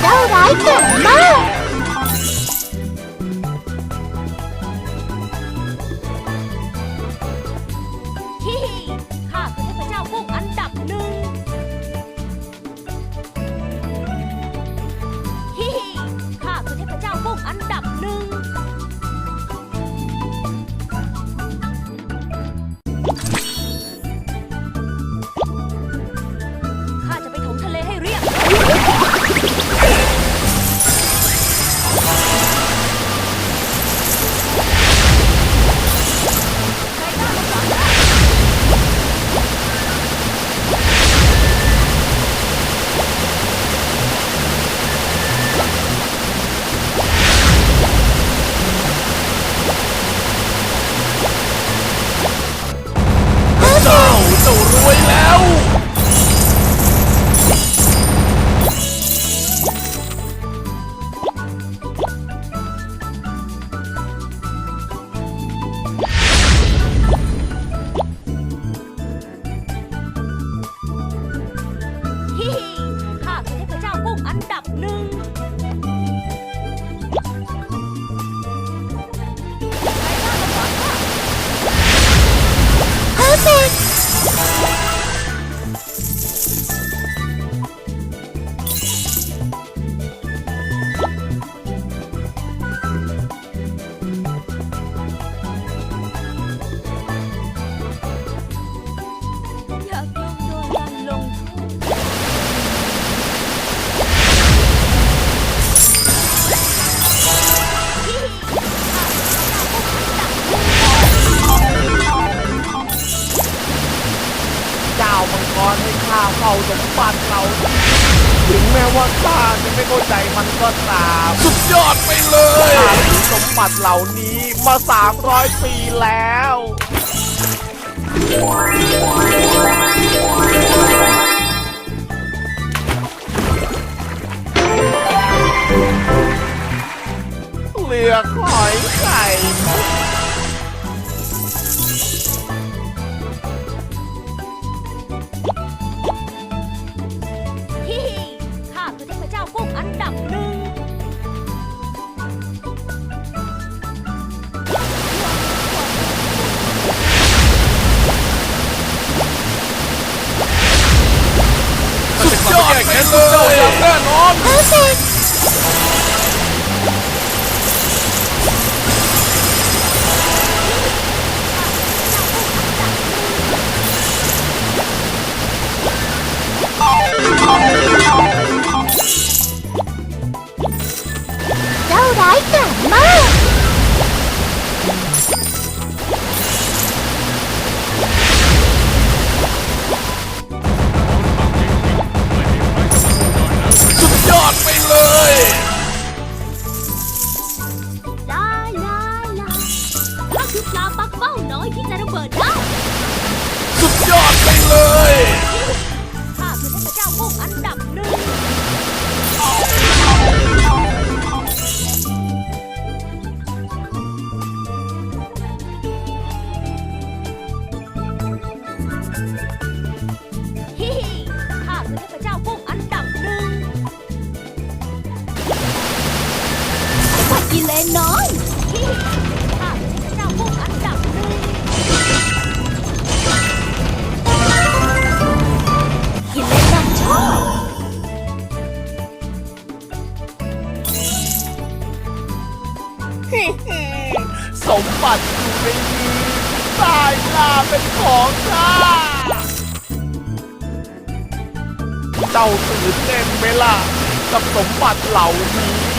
so like าสมบัติเรา ถึงแม้ว่าข้าจะไม่เข้าใจมันก็ตาม สุดยอดไปเลยข้าสมบัติเหล่านี้มา 300 ปีแล้ว เลือกหอยไข่ 全部照亮 เป็นของข้าเจ้าตื่นเต้นไหมล่ะกับสมบัติเหล่านี้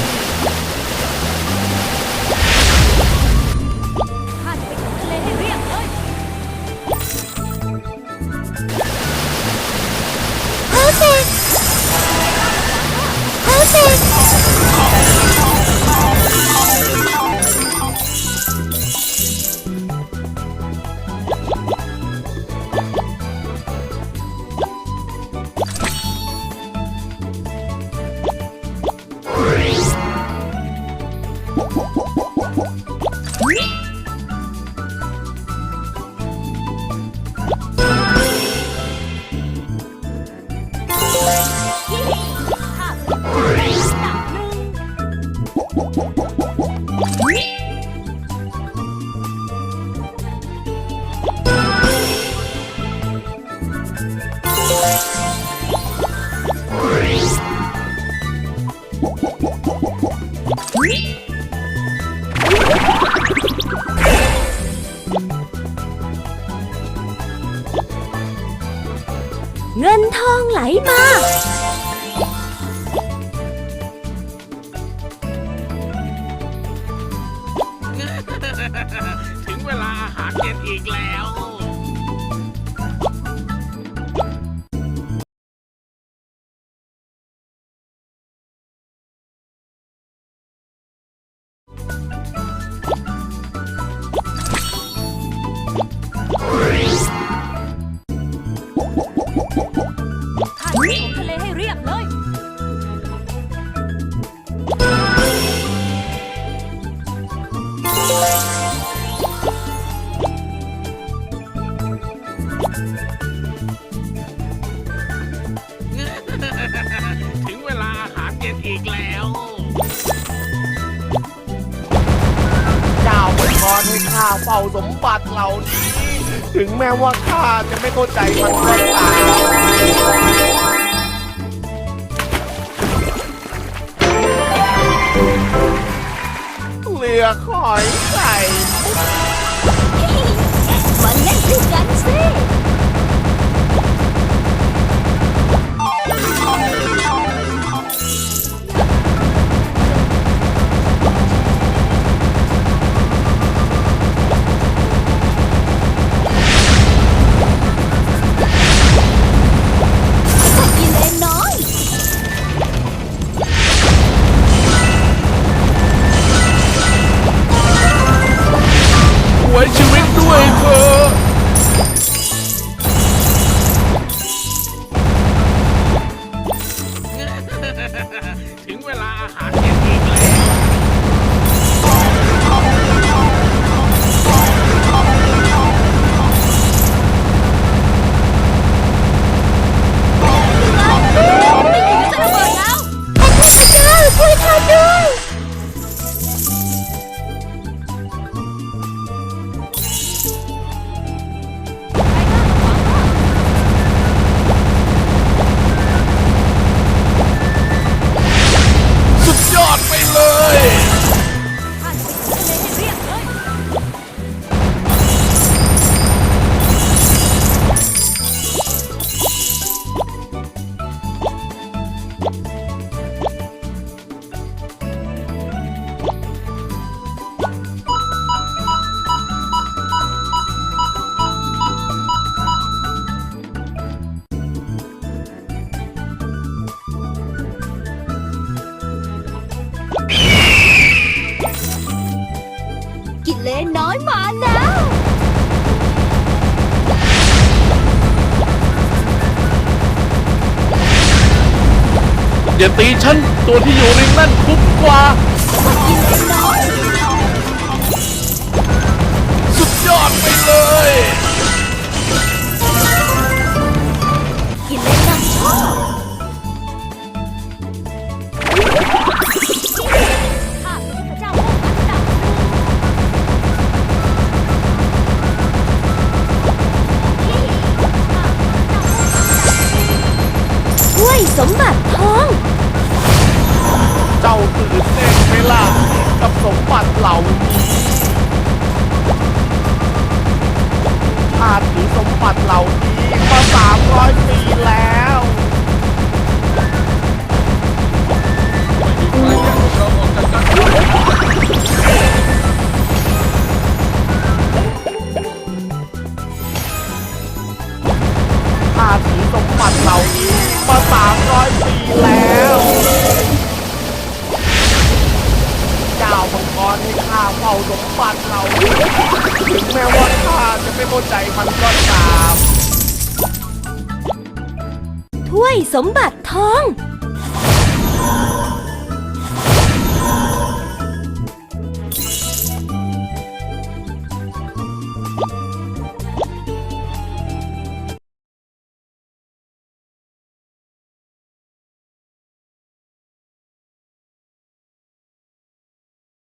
เฝ้าสมบัติเหล่านี้ ถึงแม้ว่าข้าจะไม่เข้าใจมันก็ตามเรือหอยไข่มาเล่นด้วยกันสิ ไปเลย นเล็กน้อยมาแล้ว อย่าตีฉัน ตัวที่อยู่ริมนั่นคุ้มกว่า กินเล็กน้อย เหล่านี้มาสามร้อยปีแล้วข้าถือสมบัติเหล่านี้มาสามร้อยปีแล้วเจ้ามังกรให้ข้าเฝ้าสมบัติเหล่านี้ถึงแม้ว่าข้า ไม่เข้าใจมันก็ตาม ถ้วยสมบัติทอง